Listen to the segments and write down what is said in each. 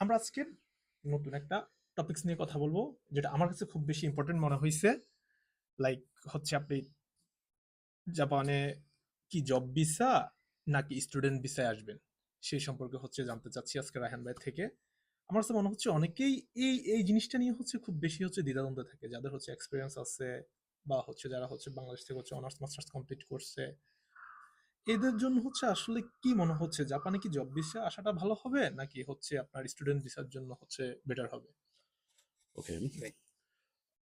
আমরা আজকে নতুন একটা টপিকস নিয়ে কথা বলব, যেটা আমার কাছে খুব বেশি ইম্পর্টেন্ট মনে হয়েছে লাইক হচ্ছে আপনি জাপানে কি জব ভিসা নাকি স্টুডেন্ট ভিসায় আসবেন, সেই সম্পর্কে হচ্ছে জানতে চাচ্ছি আজকে রায়হান ভাই থেকে। আমার কাছে মনে হচ্ছে অনেকেই এই এই জিনিসটা নিয়ে হচ্ছে খুব বেশি হচ্ছে দ্বিধাদ্বন্দ্বে থাকে, যাদের হচ্ছে এক্সপিরিয়েন্স আছে বা হচ্ছে যারা হচ্ছে বাংলাদেশ থেকে হচ্ছে অনার্স মাস্টার্স কমপ্লিট করছে। এদের জন্য হচ্ছে আসলে কি মনে হচ্ছে? জাপানে কি জব ভিসা আসাটা ভালো হবে? নাকি হচ্ছে আপনার স্টুডেন্ট ভিসার জন্য হচ্ছে বেটার হবে? ওকে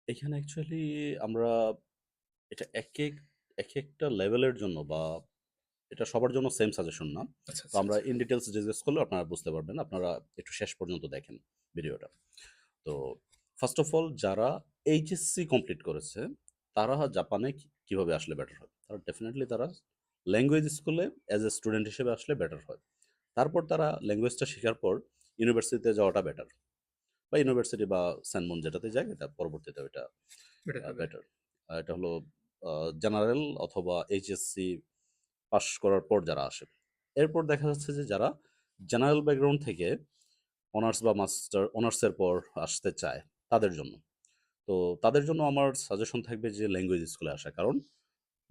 এখানে অ্যাকচুয়ালি আমরা এটা এক এক এক একটা লেভেলের জন্য বা এটা সবার জন্য সেম সাজেশন না। আচ্ছা তো আমরা ইন ডিটেলস জিজ্ঞেস করলে আপনারা বুঝতে পারবেন। আপনারা একটু শেষ পর্যন্ত দেখেন ভিডিওটা। তো ফার্স্ট অফ অল যারা এইচএসসি কমপ্লিট করেছে তারা জাপানে কীভাবে আসলে বেটার হয় তারা ডেফিনেটলি তারা ল্যাঙ্গুয়েজ স্কুলে অ্যাজ এ স্টুডেন্ট হিসেবে আসলে বেটার হয়। তারপর তারা ল্যাঙ্গুয়েজটা শেখার পর ইউনিভার্সিটিতে যাওয়াটা বেটার বা ইউনিভার্সিটি বা স্যানমন যেটাতে যায় এটা পরবর্তীতে ওইটা বেটার এটা হলো জেনারেল অথবা এইচএসসি পাস করার পর যারা আসে। এরপর দেখা যাচ্ছে যে যারা জেনারেল ব্যাকগ্রাউন্ড থেকে অনার্স বা মাস্টার অনার্সের পর আসতে চায় তাদের জন্য। তো তাদের জন্য আমার সাজেশন থাকবে যে ল্যাঙ্গুয়েজ স্কুলে আসা। কারণ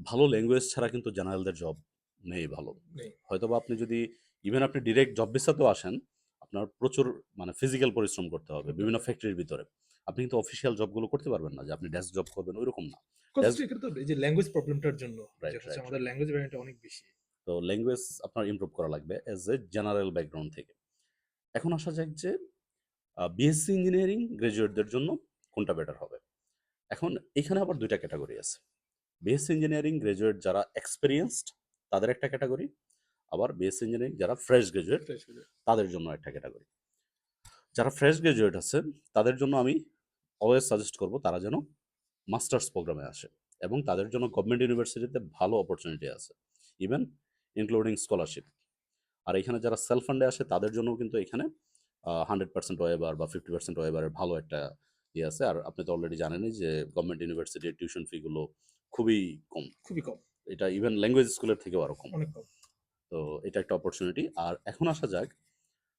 ভালো ল্যাঙ্গুয়েজ ছাড়া কিন্তু জেনারেলদের জব নেই ভালো। নেই। হয়তোবা আপনি যদি ইভেন আপনি ডিরেক্ট জব ভিসাতেও আসেন আপনার প্রচুর মানে ফিজিক্যাল পরিশ্রম করতে হবে বিভিন্ন ফ্যাক্টরির ভিতরে। আপনি কিন্তু অফিসিয়াল জবগুলো করতে পারবেন না যে আপনি ডেস্ক জব করবেন ওইরকম না। এই যে ল্যাঙ্গুয়েজ প্রবলেমটার জন্য আমাদের ল্যাঙ্গুয়েজ ভ্যারিয়েন্ট অনেক বেশি। তো ল্যাঙ্গুয়েজ আপনার ইমপ্রুভ করা লাগবে অ্যাজ এ জেনারেল ব্যাকগ্রাউন্ড থেকে। এখন আসা যাক যে বিএসসি ইঞ্জিনিয়ারিং গ্রাজুয়েটদের জন্য কোনটা বেটার হবে। এখন এখানে আবার দুইটা ক্যাটাগরি আছে। বিএসসি ইঞ্জিনিয়ারিং গ্রাজুয়েট যারা এক্সপিরিয়েন্সড তাদের একটা ক্যাটাগরি আবার বেস ইঞ্জিনিয়ারিং যারা ফ্রেশ গ্রাজুয়েট। তাদের জন্য একটা ক্যাটাগরি যারা ফ্রেশ গ্রাজুয়েট আছে তাদের জন্য আমি অলওয়েজ সাজেস্ট করব তারা যেন মাস্টার্স প্রোগ্রামে আসে এবং তাদের জন্য গভর্নমেন্ট ইউনিভার্সিটিতে ভালো অপরচুনিটি আছে ইভেন ইনক্লুডিং স্কলারশিপ আর এখানে যারা সেলফ ফান্ডে আসে তাদের জন্য কিন্তু এখানে হান্ড্রেড পার্সেন্ট ওয়েবার বা ফিফটি পার্সেন্ট ওয়েবারের ভালো একটা ইয়ে আছে। আর আপনি তো অলরেডি জানেনই যে গভর্নমেন্ট ইউনিভার্সিটির টিউশন ফিগুলো খুবই কম। খুবই কম। এটা ইভেন ল্যাঙ্গুয়েজ স্কুলের থেকেও আরও কম। অনেক কম। তো এটা একটা অপরচুনিটি আর এখন আসা যাক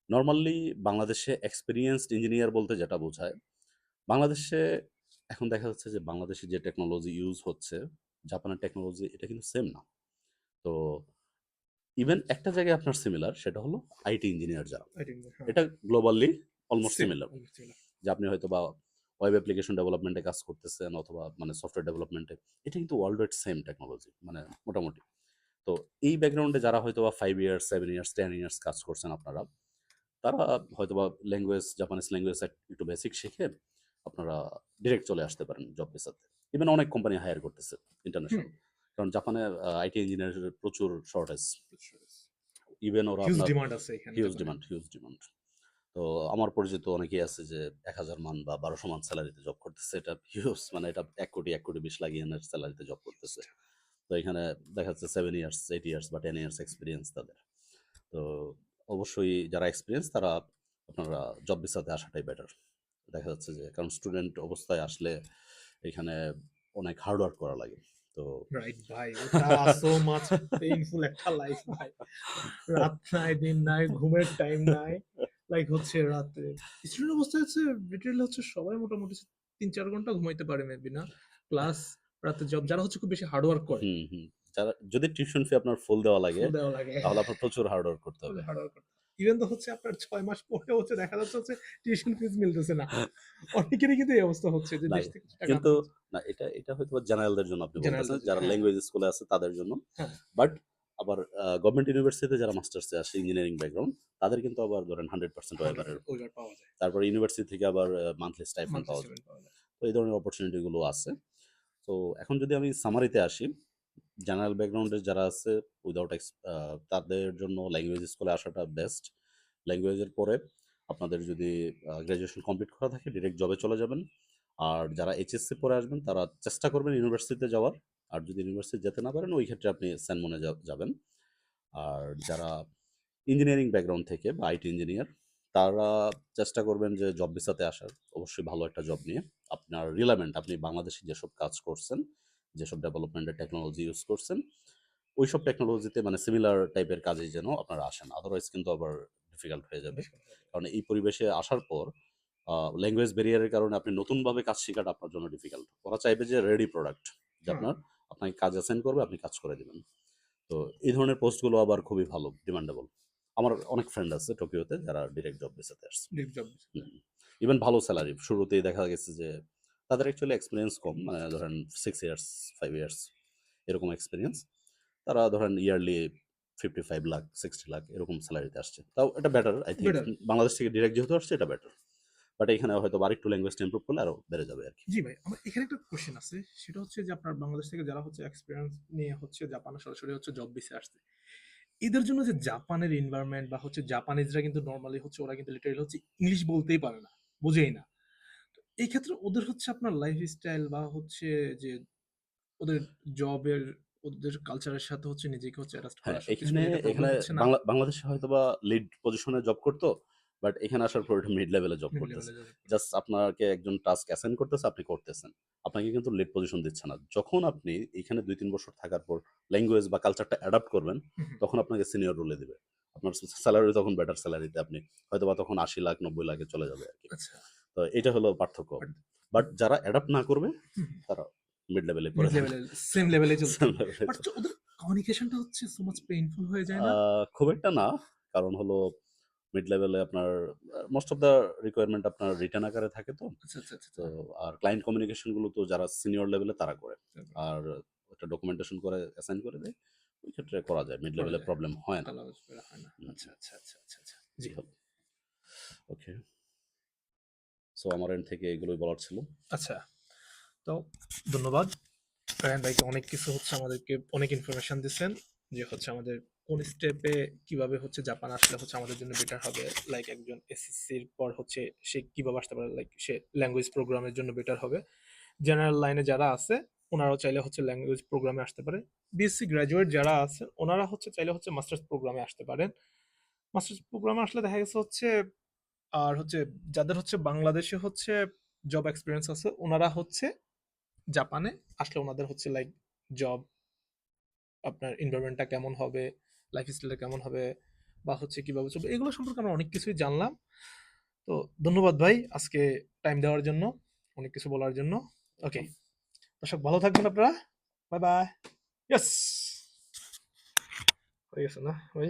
নর্মালি বাংলাদেশে এক্সপিরিয়েন্সড ইঞ্জিনিয়ার বলতে যেটা বোঝায় বাংলাদেশে এখন দেখা যাচ্ছে যে বাংলাদেশে যে টেকনোলজি ইউজ হচ্ছে জাপানের টেকনোলজি এটা কিন্তু সেম না। তো ইভেন একটা জায়গায় আপনার সিমিলার সেটা হলো আইটি ইঞ্জিনিয়ার যারা। হ্যাঁ। এটা গ্লোবালি অলমোস্ট সিমিলার যে আপনি হয়তো বা ওয়েব অ্যাপ্লিকেশন ডেভেলপমেন্টে কাজ করতেছেন অথবা মানে সফটওয়্যার ডেভেলপমেন্টে এটা কিন্তু ওয়ার্ল্ড ওয়াইড সেম টেকনোলজি মানে মোটামুটি। তো এই ব্যাকগ্রাউন্ডে যারা হয়তো বা five years seven years ten years কাজ করছেন আপনারা তারা হয়তো বা ল্যাঙ্গুয়েজ জাপানিজ ল্যাঙ্গুয়েজ একটু বেসিক শিখে আপনারা ডিরেক্ট চলে আসতে পারেন জব পেসাতে ইভেন অনেক কোম্পানি হায়ার করতেছে ইন্টারন্যাশনাল কারণ জাপানে আইটি ইঞ্জিনিয়ারের প্রচুর শর্টেজ ইভেন ওরা হিউজ ডিমান্ড আছে এখানে হিউজ ডিমান্ড হিউজ ডিমান্ড তো আমার পরিচিত অনেকেই আছে যে এক হাজার মান বা বারোশো মান স্যালারিতে জব করতেছে। এটা হিউজ মানে এটা এক কোটি এক কোটি বিশ লাখ ইয়েনের স্যালারিতে জব করতেছে। তো এখানে দেখা যাচ্ছে সেভেন ইয়ার্স এইট ইয়ার্স বা টেন ইয়ার্স এক্সপিরিয়েন্স তাদের। তো অবশ্যই যারা এক্সপিরিয়েন্স তারা আপনারা জব ভিসাতে আসাটাই বেটার দেখা যাচ্ছে যে কারণ স্টুডেন্ট অবস্থায় আসলে এখানে অনেক হার্ড ওয়ার্ক করা লাগে। তো রাইট ভাই ওটা সো মাচ পেইনফুল একটা লাইফ ভাই। রাত নাই দিন নাই ঘুমের টাইম নাই। লাইক হচ্ছে রাতে। স্টুডেন্ট অবস্থায় হচ্ছে লিটারালি হচ্ছে সবাই মোটামুটি তিন চার ঘণ্টা ঘুমাইতে পারে মেবি না। প্লাস রাতে জব যারা হচ্ছে খুব বেশি হার্ড ওয়ার্ক করে। যারা যদি টিউশন ফি আপনার ফুল দেওয়া লাগে তাহলে আপনার প্রচুর হার্ড ওয়ার্ক করতে হবে। হার্ড ওয়ার্ক ইভেন তো হচ্ছে আপনার ছয় মাস পরে হচ্ছে দেখা যাচ্ছে হচ্ছে টিউশন ফিস মিলতেছে না। অনেকেরই কিন্তু এই অবস্থা হচ্ছে যে দেশ থেকে কিন্তু না এটা এটা হয়তো জেনারেলদের জন্য আপনি বলতেছেন যারা ল্যাঙ্গুয়েজ স্কুলে আছে তাদের জন্য। হ্যাঁ। বাট আবার গভর্নমেন্ট ইউনিভার্সিটিতে যারা মাস্টার্সে আসে ইঞ্জিনিয়ারিং ব্যাকগ্রাউন্ড তাদের কিন্তু আবার ধরেন হান্ড্রেড পার্সেন্ট যায়। তারপর ইউনিভার্সিটি থেকে আবার মান্থলি Monthly পাওয়া যায়। তো এই ধরনের অপরচুনিটি গুলো আছে। তো এখন যদি আমি সামারিতে আসি জেনারেল ব্যাকগ্রাউন্ডে যারা আছে উইদাউট তাদের জন্য ল্যাঙ্গুয়েজ স্কুলে আসাটা বেস্ট ল্যাঙ্গুয়েজের পরে আপনাদের যদি গ্র্যাজুয়েশন কমপ্লিট করা থাকে ডিরেক্ট জবে চলে যাবেন। আর যারা এইচএসসি পরে আসবেন তারা চেষ্টা করবেন ইউনিভার্সিটিতে যাওয়ার। আর যদি ইউনিভার্সিটি যেতে না পারেন ওই ক্ষেত্রে আপনি স্যানমনে যাবেন। আর যারা ইঞ্জিনিয়ারিং ব্যাকগ্রাউন্ড থেকে বা আইটি ইঞ্জিনিয়ার তারা চেষ্টা করবেন যে জব ভিসাতে আসার। অবশ্যই ভালো একটা জব নিয়ে। আপনার রিলেভেন্ট আপনি বাংলাদেশে যেসব কাজ করছেন যেসব ডেভেলপমেন্টের টেকনোলজি ইউজ করছেন ওই সব টেকনোলজিতে মানে সিমিলার টাইপের কাজে যেন আপনারা আসেন। আদারওয়াইজ কিন্তু আবার ডিফিকাল্ট হয়ে যাবে। কারণ এই পরিবেশে আসার পর ল্যাঙ্গুয়েজ ব্যারিয়ারের কারণে আপনি নতুনভাবে কাজ শেখাটা আপনার জন্য ডিফিকাল্ট ওরা চাইবে যে রেডি প্রোডাক্ট যে আপনার আপনাকে কাজ অ্যাসাইন করবে আপনি কাজ করে দেবেন। তো এই ধরনের পোস্টগুলো আবার খুবই ভালো ডিমান্ডেবল আমার অনেক ফ্রেন্ড আছে টোকিওতে যারা ডিরেক্ট জব বেসাতে আসছে। ইভেন ভালো স্যালারি শুরুতেই দেখা গেছে যে তাদের অ্যাকচুয়ালি এক্সপিরিয়েন্স কম মানে ধরেন সিক্স ইয়ার্স ফাইভ ইয়ার্স এরকম এক্সপিরিয়েন্স তারা ধরেন yearly fifty five lakh sixty lakh এরকম স্যালারিতে আসছে। তাও এটা বেটার আই থিঙ্ক. বাংলাদেশ থেকে ডিরেক্ট যেহেতু আসছে এটা বেটার বাট এখানে হয়তো আরেকটু ল্যাঙ্গুয়েজটা ইমপ্রুভ করলে আরও বেড়ে যাবে আর কি জি ভাই আমার এখানে একটা কোশ্চেন আছে। সেটা হচ্ছে যে আপনার বাংলাদেশ থেকে যারা হচ্ছে এক্সপিরিয়েন্স নিয়ে হচ্ছে জাপানে সরাসরি হচ্ছে জব বেসে আসছে এদের জন্য যে জাপানের এনভায়রনমেন্ট বা হচ্ছে জাপানিজরা কিন্তু নর্মালি হচ্ছে ওরা কিন্তু লিটারালি হচ্ছে ইংলিশ বলতেই পারে না বোঝেই না। এই ক্ষেত্রে ওদের হচ্ছে আপনার লাইফ স্টাইল বা হচ্ছে যে ওদের জবের ওদের কালচারের সাথে হচ্ছে নিজেকে হচ্ছে অ্যাডাপ্ট হ্যাঁ করা এখানে একটা এখানে problem হচ্ছে না। বাংলা বাংলাদেশে হয়তো বা লিড পজিশনে জব করতো বাট এখানে আসার পর মিড লেভেলে জব করতেছে। জাস্ট আপনাকে একজন টাস্ক অ্যাসাইন করতেছে আপনি করতেছেন। আপনাকে কিন্তু লিড পজিশন দিচ্ছে না। যখন আপনি এখানে দুই তিন বছর থাকার পর ল্যাঙ্গুয়েজ বা কালচারটা অ্যাডাপ্ট করবেন। তখন আপনাকে সিনিয়র রোলে দিবে। আপনার স্যালারি তখন বেটার স্যালারিতে আপনি হয়তো বা তখন আশি লাখ নব্বই লাখে চলে যাবে আর কি। আচ্ছা। তো এটা হলো পার্থক্য। বাট যারা অ্যাডাপ্ট না করবে তারা মিড লেভেলে পড়ে সেম লেভেলে চলছে বাট ওদের কমিউনিকেশনটা হচ্ছে সো মাচ পেইনফুল হয়ে যায় না? খুব একটা না। কারণ হলো মিড লেভেলে আপনার মোস্ট অফ দ্য রিকোয়ারমেন্ট আপনার রিটার্ন আকারে থাকে তো। আচ্ছা আচ্ছা আচ্ছা। তো আর ক্লায়েন্ট কমিউনিকেশনগুলো তো যারা সিনিয়র লেভেলে তারা করে। আর একটা ডকুমেন্টেশন করে অ্যাসাইন করে দেয় ওই ক্ষেত্রে করা যায়। মিড লেভেলে প্রবলেম হয় না। আচ্ছা আচ্ছা আচ্ছা আচ্ছা আচ্ছা। জি ওকে সো আমার এন্ড থেকে এগুলোই বলার ছিল। আচ্ছা। তো ধন্যবাদ। রায়হান ভাইকে অনেক কিছু হচ্ছে আমাদেরকে অনেক ইনফরমেশন দিচ্ছেন যে হচ্ছে আমাদের কোন স্টেপে কীভাবে হচ্ছে জাপান আসলে হচ্ছে আমাদের জন্য বেটার হবে? লাইক একজন এসএসসির পর হচ্ছে সে কীভাবে আসতে পারে? লাইক সে ল্যাঙ্গুয়েজ প্রোগ্রামের জন্য বেটার হবে? জেনারেল লাইনে যারা আছে, ওনারাও চাইলে হচ্ছে ল্যাঙ্গুয়েজ প্রোগ্রামে আসতে পারে। বিএসসি গ্র্যাজুয়েট যারা আছে, ওনারা হচ্ছে চাইলে হচ্ছে মাস্টার্স প্রোগ্রামে আসতে পারেন। মাস্টার্স প্রোগ্রামে আসলে দেখা গেছে হচ্ছে, আর হচ্ছে যাদের হচ্ছে বাংলাদেশে হচ্ছে জব এক্সপিরিয়েন্স আছে, ওনারা হচ্ছে জাপানে আসলে ওনাদের হচ্ছে লাইক জব আপনার এনভায়রনমেন্টটা কেমন হবে? লাইফ স্টাইলটা কেমন হবে বা হচ্ছে কীভাবে চলবে এগুলো সম্পর্কে আমরা অনেক কিছুই জানলাম। তো ধন্যবাদ ভাই আজকে টাইম দেওয়ার জন্য, অনেক কিছু বলার জন্য। ওকে দর্শক ভালো থাকবেন আপনারা। বাই বাই ইয়েস হয়ে গেছে না ভাই?